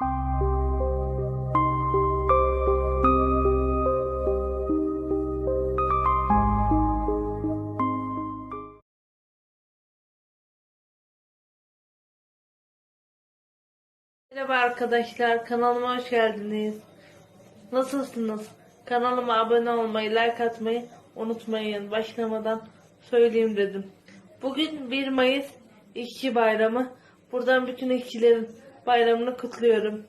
Merhaba arkadaşlar, kanalıma hoş geldiniz. Nasılsınız? Kanalıma abone olmayı, like atmayı unutmayın. Başlamadan söyleyeyim dedim. Bugün 1 Mayıs İşçi Bayramı. Buradan bütün işçilerin bayramını kutluyorum.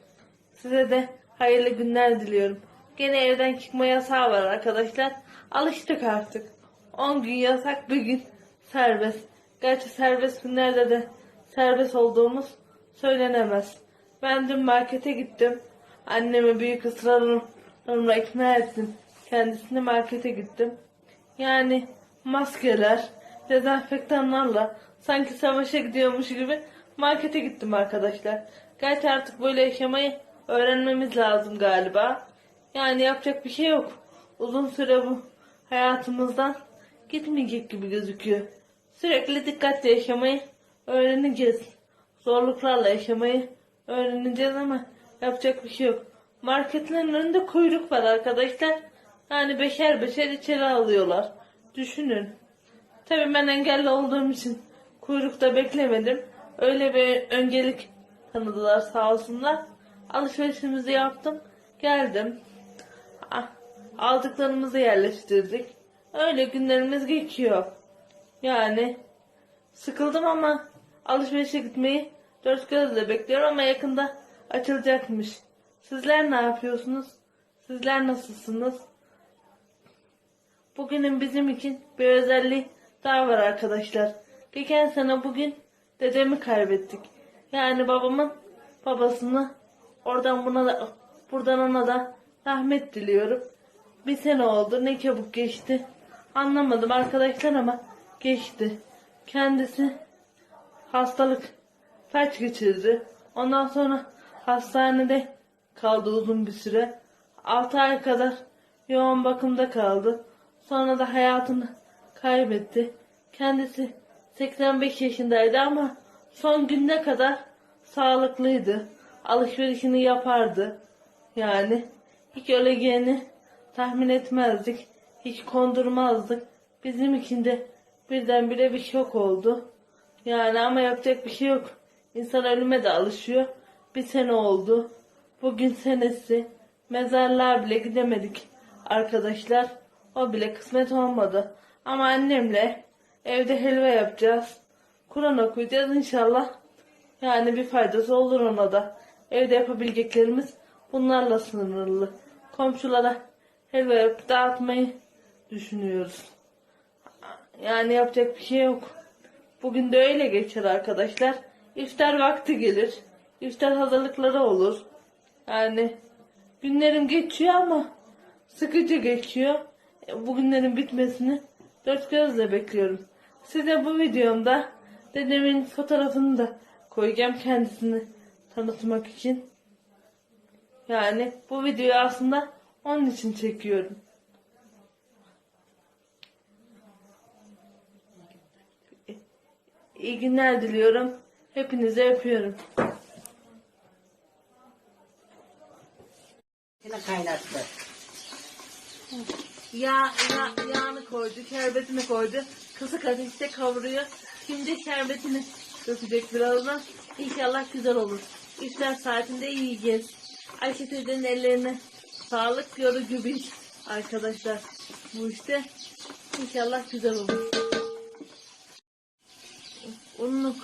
Size de hayırlı günler diliyorum. Gene evden çıkma yasağı var arkadaşlar. Alıştık artık. 10 gün yasak, bir gün serbest. Gerçi serbest günlerde de serbest olduğumuz söylenemez. Ben dün markete gittim. Annemi büyük ısrarlarımla ikna ettim. Kendisini markete gittim. Yani maskeler, dezenfektanlarla sanki savaşa gidiyormuş gibi markete gittim arkadaşlar. Gerçi artık böyle yaşamayı öğrenmemiz lazım galiba. Yani yapacak bir şey yok. Uzun süre bu hayatımızdan gitmeyecek gibi gözüküyor. Sürekli dikkatli yaşamayı öğreneceğiz. Zorluklarla yaşamayı öğreneceğiz ama yapacak bir şey yok. Marketlerin önünde kuyruk var arkadaşlar. Yani beşer beşer içeri alıyorlar. Düşünün. Tabii ben engelli olduğum için kuyrukta beklemedim. Öyle bir öncelik tanıdılar sağ olsunlar. Alışverişimizi yaptım. Geldim. Ah, Aldıklarımızı yerleştirdik. Öyle günlerimiz geçiyor. Yani sıkıldım ama alışverişe gitmeyi dört gözle bekliyorum ama yakında açılacakmış. Sizler ne yapıyorsunuz? Sizler nasılsınız? Bugünün bizim için bir özelliği daha var arkadaşlar. Geçen sene bugün dedemi kaybettik. Yani babamın babasını oradan buna da buradan ona da rahmet diliyorum. Bir sene oldu ne çabuk geçti. Anlamadım arkadaşlar ama geçti. Kendisi hastalık felç geçirdi. Ondan sonra hastanede kaldı uzun bir süre. 6 ay kadar yoğun bakımda kaldı. Sonra da hayatını kaybetti. Kendisi 85 yaşındaydı ama son gününe kadar sağlıklıydı. Alışverişini yapardı. Yani hiç öleceğini tahmin etmezdik. Hiç kondurmazdık. Bizim için de birdenbire bir şok oldu. Yani ama yapacak bir şey yok. İnsan ölüme de alışıyor. Bir sene oldu. Bugün senesi. Mezarlığa bile gidemedik arkadaşlar. O bile kısmet olmadı. Ama annemle evde helva yapacağız. Kur'an okuyacağız inşallah. Yani bir faydası olur ona da. Evde yapabileceklerimiz bunlarla sınırlı. Komşulara helva yapıp dağıtmayı düşünüyoruz. Yani yapacak bir şey yok. Bugün de öyle geçer arkadaşlar. İftar vakti gelir. İftar hazırlıkları olur. Yani günlerim geçiyor ama sıkıcı geçiyor. E, Bugünlerin bitmesini dört gözle bekliyorum. Size bu videomda dedemin fotoğrafını da koyacağım kendisini tanıtmak için. Yani bu videoyu aslında onun için çekiyorum. İyi günler diliyorum. Hepinize öpüyorum. Yine kaynattı. Yağ, yağ, yağını koydu, şerbetini koydu. Kısık ateşte kavuruyor. Şimdi şerbetini dökecek birazdan. İnşallah güzel olur. İftar saatinde yiyeceğiz. Ayşe teyzenin ellerine sağlık yorucu bir iş arkadaşlar. Bu işte inşallah güzel olur. Unluk